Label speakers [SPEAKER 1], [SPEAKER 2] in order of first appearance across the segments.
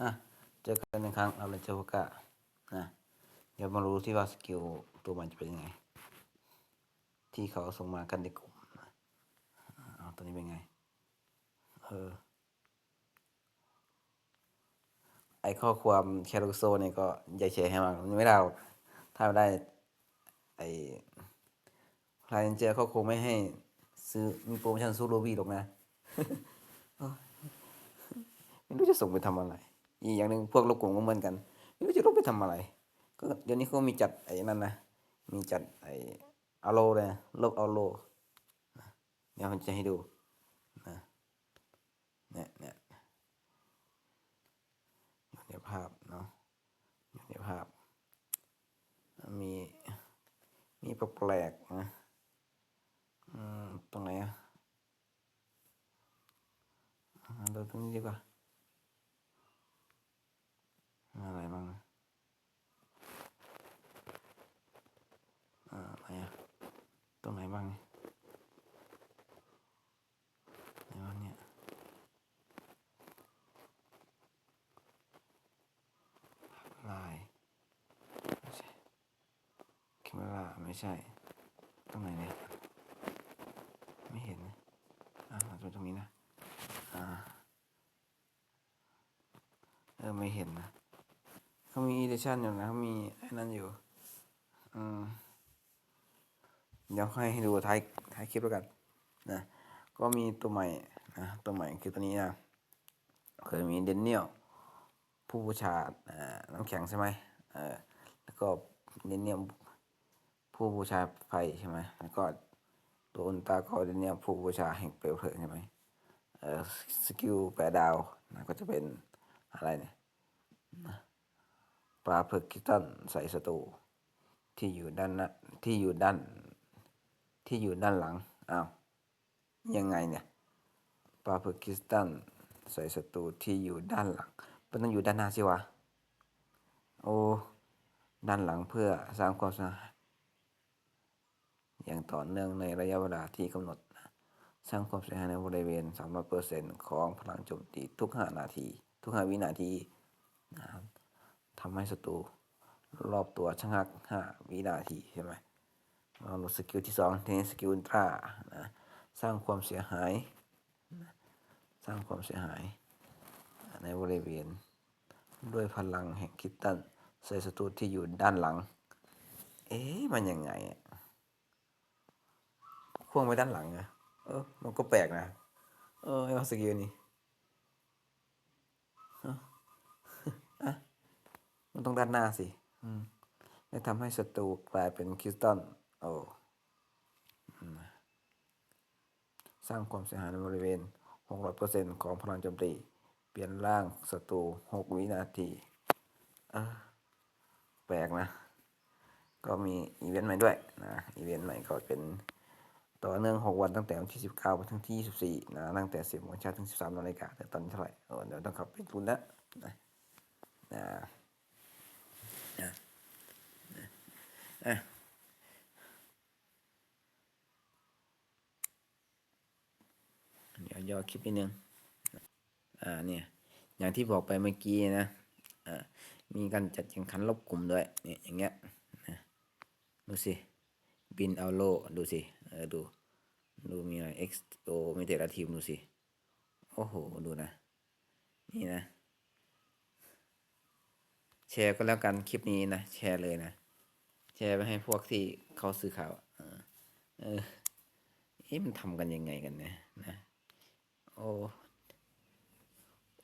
[SPEAKER 1] อะเจอกันอีกครั้งเอาเลยเจอพวกกะนะเดี๋ยวมารู้ที่ว่าสกิลตัวมันจะเป็นยังไง ที่เขาส่งมากันในกลุ่มเอาตัวนี้เป็นไง เออ ไอข้อความแคโรโซเนี่ยก็อย่าแชร์ให้มากมันไม่ได้ถ้าไม่ได้ ไอพลายเจอเขาคงไม่ให้ซื้อมีโปรโมชั่นซูโรบีหรอกนะ ไม่รู้จะส่งไปทำอะไร อีกอย่างหนึ่งพวกลบกลุ่มก็เหมือนกันไม่รู้จะลบไปทำอะไร ก็เดี๋ยวนี้เขามีจัดไอ้นั่นนะมีจัดไอ้อาโลเลยลบอาโลเดี๋ยวผมจะให้ดูนะเนี่ยเนี่ยอยู่ในภาพเนาะอยู่ในภาพ มีมีแปลกๆนะอืมตรงไหนอะอ่าดูตรงนี้ดีกว่า อะไรบ้างนะอ่าอะไรอะตรงไหนบ้างเนี่ยไหนบ้างเนี่ยลายไม่ใช่แคมเมราไม่ ใช่ตรงไหนเนี่ยไม่เห็นนะอ่ามาดูตรงนี้นะอ่าเออไม่เห็นนะเขามี edition อยู่นะเขามีไอ้นั่นอยู่อืมเดี๋ยวให้ดูท้ายท้ายคลิปแล้วกันนะก็มีตัวใหม่นะตัวใหม่คือตัวนี้นะเคยมีเดนเนียลผู้บูชาอ่าน้ำแข็งใช่ไหมเออแล้วก็เดนเนียล ผู้บูชาไฟใช่ไหมแล้วก็ตัวอุลตาก็เดนเนียผู้บูชาแห่งเปลวเพลิงใช่ไหมเออสกิลแปดดาวนะก็จะเป็นอะไรเนี่ยปลาเพิกคิตันใส่ศัตรูที่อยู่ด้านน้าที่อยู่ด้าน ที่อยู่ด้านหลังอ้าวยังไงเนี่ยปลาเพิกคิตันใส่ศัตรูที่อยู่ด้านหลังมันต้องอยู่ด้านหน้าสิวะโอ้ด้านหลังเพื่อสร้างความสียหาย อย่างต่อเนื่องในระยะเวลาที่กำหนดสร้างความเสียหายในบริเวณ 300%ของพลังโจมตีทุก 5 นาที ทุก 5 วินาทีนะครับทำให้ศัตรูรอบตัวชะงัก 5 วินาทีใช่ไหมเราลดสกิลที่2ทีนี้สกิลอุลตรานะสร้างความเสียหาย สร้างความเสียหาย ในบริเวณ ด้วยพลังแห่งคิตตันใส่ศัตรูที่อยู่ด้านหลัง เอ๊ะมันยังไงอะ พ่วงไปด้านหลังอะเออ มันก็แปลกนะ เออไอ้สกิลนี่เอ้อะมันต้องด้านหน้าสิ อืมและทำให้ศัตรูกลายเป็นคริสตัลโอ้สร้างความเสียหายในบริเวณ 600%ของพลังโจมตี เปลี่ยนร่างศัตรู 6 วินาทีเออแปลกนะ ก็มีอีเวนต์ใหม่ด้วยนะ อีเวนต์ใหม่ก็เป็น ต่อเนื่อง 6 วันตั้งแต่วันที่ 19ไปถึงที่ 24 นะ ตั้งแต่ 10โมงเช้าถึง 13นาฬิกาแต่ตอนนี้เท่าไหร่เดี๋ยวต้องขับไปดูนะนะนะนะนะอะเดี๋ยวย่อคลิปนิดนึง อ่าเนี่ย อย่างที่บอกไปเมื่อกี้นะ อ่า มีการจัดแข่งขันรอบกลุ่มด้วย เนี่ยอย่างเงี้ยนะดูสิ บินเอาโลดูสิเออดูดูมีอะไร X O มีแต่ละทีมดูสิ โอ้โห ดูนะ นี่นะ แชร์ก็แล้วกันคลิปนี้นะ แชร์เลยนะ แชร์ไปให้พวกที่เขาซื้อข่าวเออเอ๊ะมันทำกันยังไงกันเนี่ยนะโอ้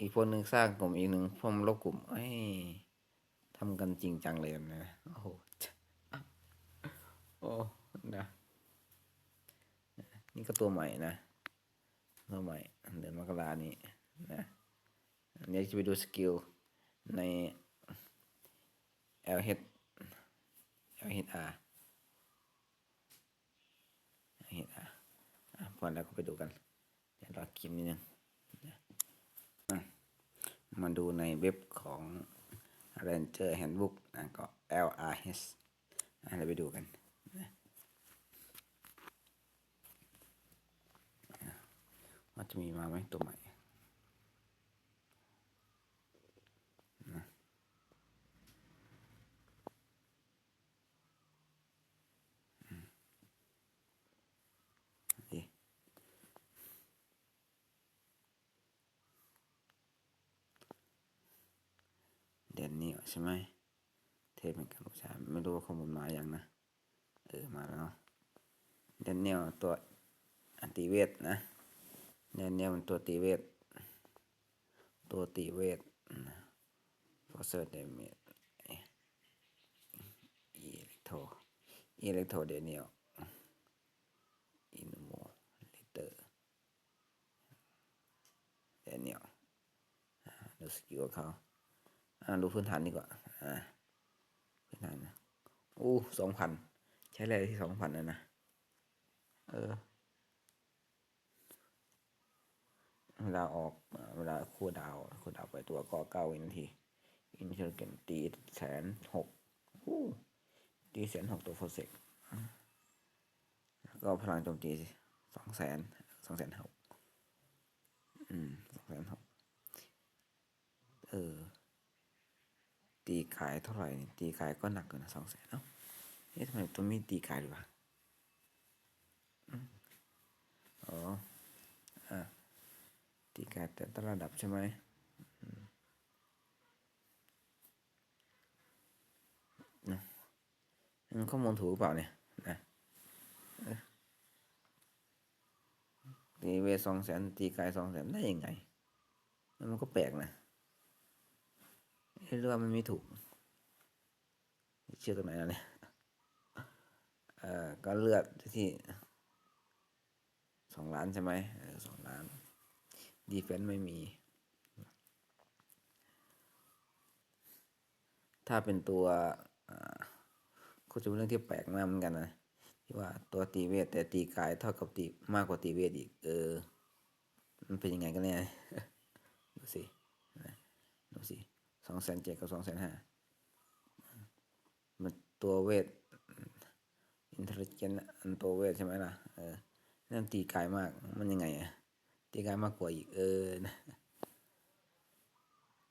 [SPEAKER 1] อีกคนหนึ่งสร้างกลุ่มอีกหนึ่งพวกมลบกลุ่มเอ้ยทำกันจริงจังเลยนะ โอ้โหโอ้ นะ นี่ก็ตัวใหม่นะ ตัวใหม่เดือนมกรานี้นะอันนี้จะไปดูสกิลใน LH LHR LHR อะพอแล้วก็ไปดูกัน เดี๋ยวรอคลิปนิดนึงมาดูในเว็บของ Ranger Handbook นะก็ LRH อะเราไปดูกัน จะมีมาไหมตัวใหม่นะเด่นนี้ใช่ไหม เทปเป็นการลูชาไม่รู้ว่าข้อมูลมาอย่างนะ เออ มาแล้วเนาะเดนเนียตัวอันติเวทนะ เดนเนียมันตัวตีเวท ตัวตีเวทฟอสเซอร์เดเมจอิเล็กโทรอิเล็กโทรเดเนียลอินโมลิเตอร์เดเนียลดูสกิลของเขาอ่าดูพื้นฐานดีกว่าอ่าพื้นฐานนะอู้สองพันใช้แรงที่สองพันนะนะเออ เวลาออกเวลาคู่ดาวคู่ดาวไปตัวก็เก้าวินาที อินเทอร์เกนตีแสนหกตีแสนหกตัวโฟเซกแล้วก็พลังโจมตีสองแสนสองแสนหกอืมสองแสนหกเออ ตีขายเท่าไหร่ตีขายก็หนักเกินสองแสนเอ้าเอ๊ะทำไมตัวม่ตีขายดีวะอืมอ๋ออะ ตีกาแต่ละระดับใช่ไหมมนะมันข้อมูลถูกเปล่าเนี่ยนะตีเวสองแสนตีกายสองแสนได้ยังไง มันก็แปลกนะเรื่อว่ามันไม่ถูก เชื่อตรงไหนแล้วเนี่ยเอ่อก็เลือดที่สองล้านใช่ไหมเอ ดีเฟนต์ไม่มี ถ้าเป็นตัวก็จะเป็นเรื่องที่แปลกมากเหมือนกันนะที่ว่าตัวตีเวทแต่ตีกายเท่ากับตีมากกว่าตีเวทอีก เออ มันเป็นยังไงกันเนี่ยดูสิดูสิสองแสนเจ็ดกับสองแสนห้ามันตัวเวทอินเทลเจนอันตัวเวทใช่ไหมล่ะเออนั่นตีกายมากมันยังไงอะ ตีกายมากกว่าอีกเออนะ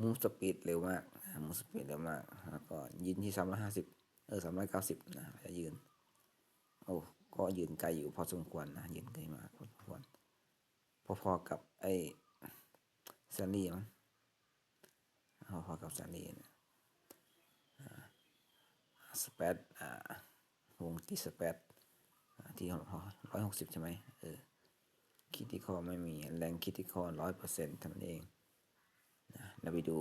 [SPEAKER 1] มูสปีดเร็วมากมูสปีดเร็วมากแล้วก็ยืนที่สามร้อยห้าสิบเออสามร้อยเก้าสิบนะจะยืนโอ้ก็ยืนไกลอยู่พอสมควรนะยืนไกลมากพอสมควรพอๆกับไอ้แซนลี่มั้งพอๆกับแซนลี่นะสเปดอ่าวงที่สเปดที่ร้อยหกสิบใช่ไหมเออ คิติคอไม่มีแรงคิติคอร้อยเปอร์เซ็นต์ท่านั้นเองนะเราไปดู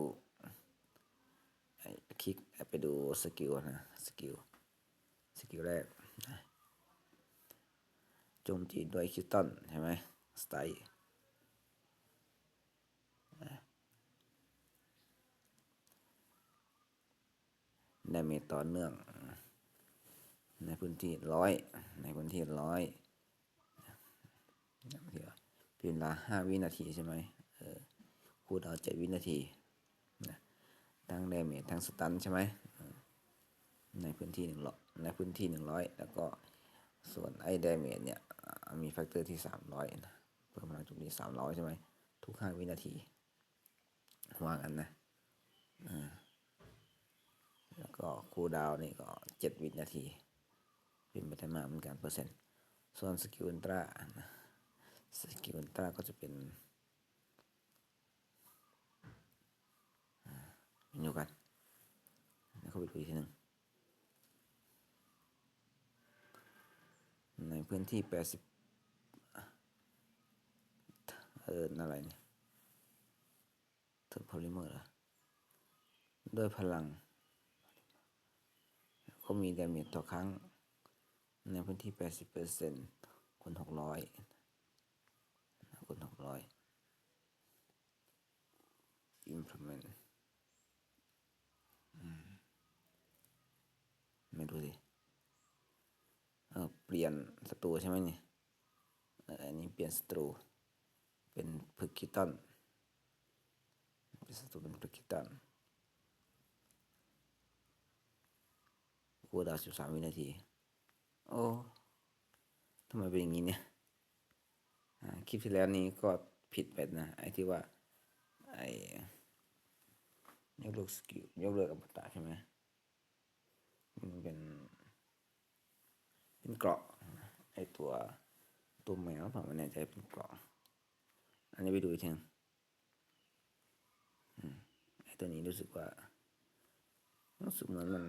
[SPEAKER 1] คลิกไปดูสกิลนะสกิลสกิลแรกนะจมตีด้วยคิสตันใช่ไหมสไตล์ดาเมจต่อเนื่อง ในพื้นที่ร้อยในพื้นที่ร้อย เดี๋ยวเป็นเวลาห้าวินาทีใช่ไหมเออคูดาวเจ็ดวินาทีนะทั้งเดเมจทั้งสตันใช่ไหมในพื้นที่หนึ่งร้อยในพื้นที่หนึ่งร้อยแล้วก็ส่วนไอ้เดเมจเนี่ยมีแฟกเตอร์ที่สามร้อยนะเพิ่มพลังจุดนี้สามร้อยใช่ไหมทุกห้าวินาทีว่ากันนะอ่าแล้วก็คูดาวน์นี่ก็เจ็ดวินาที เป็นไปได้มากเหมือนกันเปอร์เซ็นต์ ส่วนสกิลอันตรานะ สกิลอันตราก็จะเป็นเมนูกันแล้วเข้าไปดูอีกทีหนึ่งในพื้นที่แปดสิบเอออะไรเนี่ยเทอร์โพลิเมอร์เหรอด้วยพลัง ก็มีดาเมจต่อครั้ง ในพื้นที่ 80เปอร์เซ็นต์คน 600 คน600 implement ไม่รู้ดิเออเปลี่ยนศัตรูใช่ไหมนี่อันนี้เปลี่ยนศัตรู เป็นพึกคิตันเป็นศัตรูเป็นพึกคิตันคูดาวน์13วินาที โอ้ทำไมเป็นอย่างนี้เนี่ย คลิปที่แล้วนี้ก็ผิดไปนะไอ้ที่ว่าไอ้ยกเลิกสกิลยกเลิกอมตะใช่ไหมมันเป็น เป็นเกราะไอ้ตัวตัวแมวผมไม่แน่ใจเป็นเกราะอันนี้ไปดูอีกทีหนึ่งอืมไอ้ตัวนี้รู้สึกว่ารู้สึกเหมือนมัน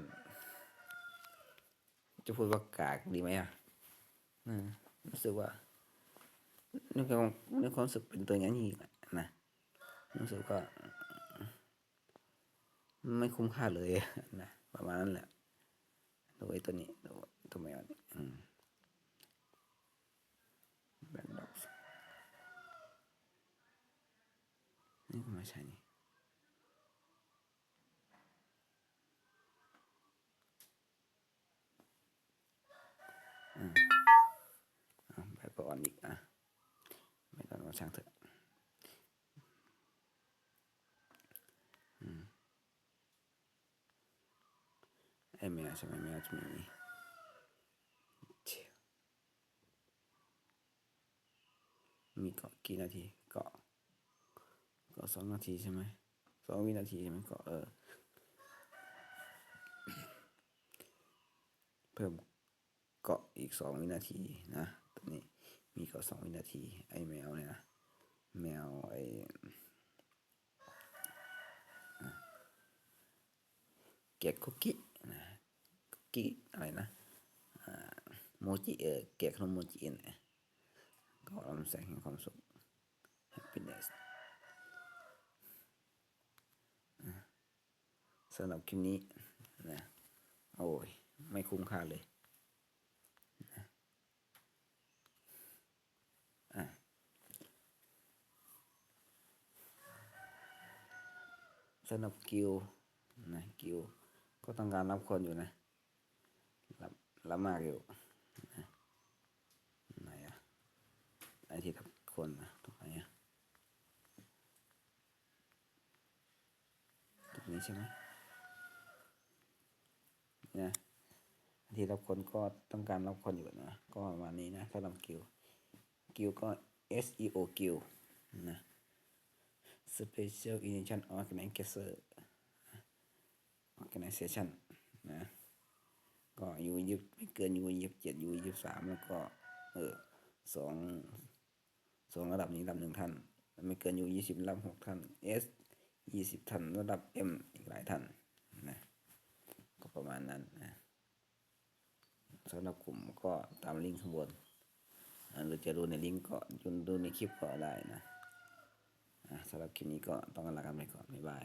[SPEAKER 1] จะพูดว่ากากดีไหมอะรู้สึกว่า ในความในความรู้สึกเป็นตัวอย่างนี้อะนะรู้สึกว่าไม่คุ้มค่าเลยนะประมาณนั้นแหละดูไอ้ตัวนี้ดูตัวแมวนี่อืมแบนด็อกนี่ก็ไม่ใช่นี่อืมอะไปก่อนอีกอะ ช่างเถอะไอ้แมวใช่ไหมแมวจะมีมีเกาะกี่นาทีเกาะเกาะสองนาทีใช่ไหมสองวินาทีใช่ไหมเกาะเออเพิ่มเกาะอีกสองวินาทีนะตอนนี้ มีกาะสองวินาที ไอ้แมวเนี่ยนะแมวไอ้อะเกคุกกี้นะคุกกี้อะไรนะโมจิเออเกตขนมโมจิเนี่ยก็ลำแสงแห่งความสุข happiness สำหรับคลิปนี้นะโอ้ย ไม่คุ้มค่าเลยนะอะ สำหรับกิวนะกิวก็ต้องการรับคนอยู่นะ รับรับมากอยู่นะไหนอะไอที่รับคนนะตรงไหนอะตรงนี้ใช่ไหมเนี่ยที่รับคนก็ต้องการรับคนอยู่นะ ก็ประมาณนี้นะสำหรับกิวกิวก็ S E O กิวนะ Special Edition Organizer Organization นะ ก็อยูยี่ไม่เกินอยูยี่สิบเจ็ดอยูยี่สิบสามแล้วก็เออสองสองระดับนี้ระดับหนึ่งท่าน ไม่เกินอยูยี่สิบระดับหกท่าน S ยี่สิบท่านระดับ M อีกหลายท่านนะก็ประมาณนั้นนะสำหรับกลุ่มก็ตามลิงก์ข้างบนอ่าหรือจะดูในลิงก์ก็ดูในคลิปก็ได้นะ อะสำหรับคลิปนี้ก็ต้องลากันไปก่อนบ๊ายบาย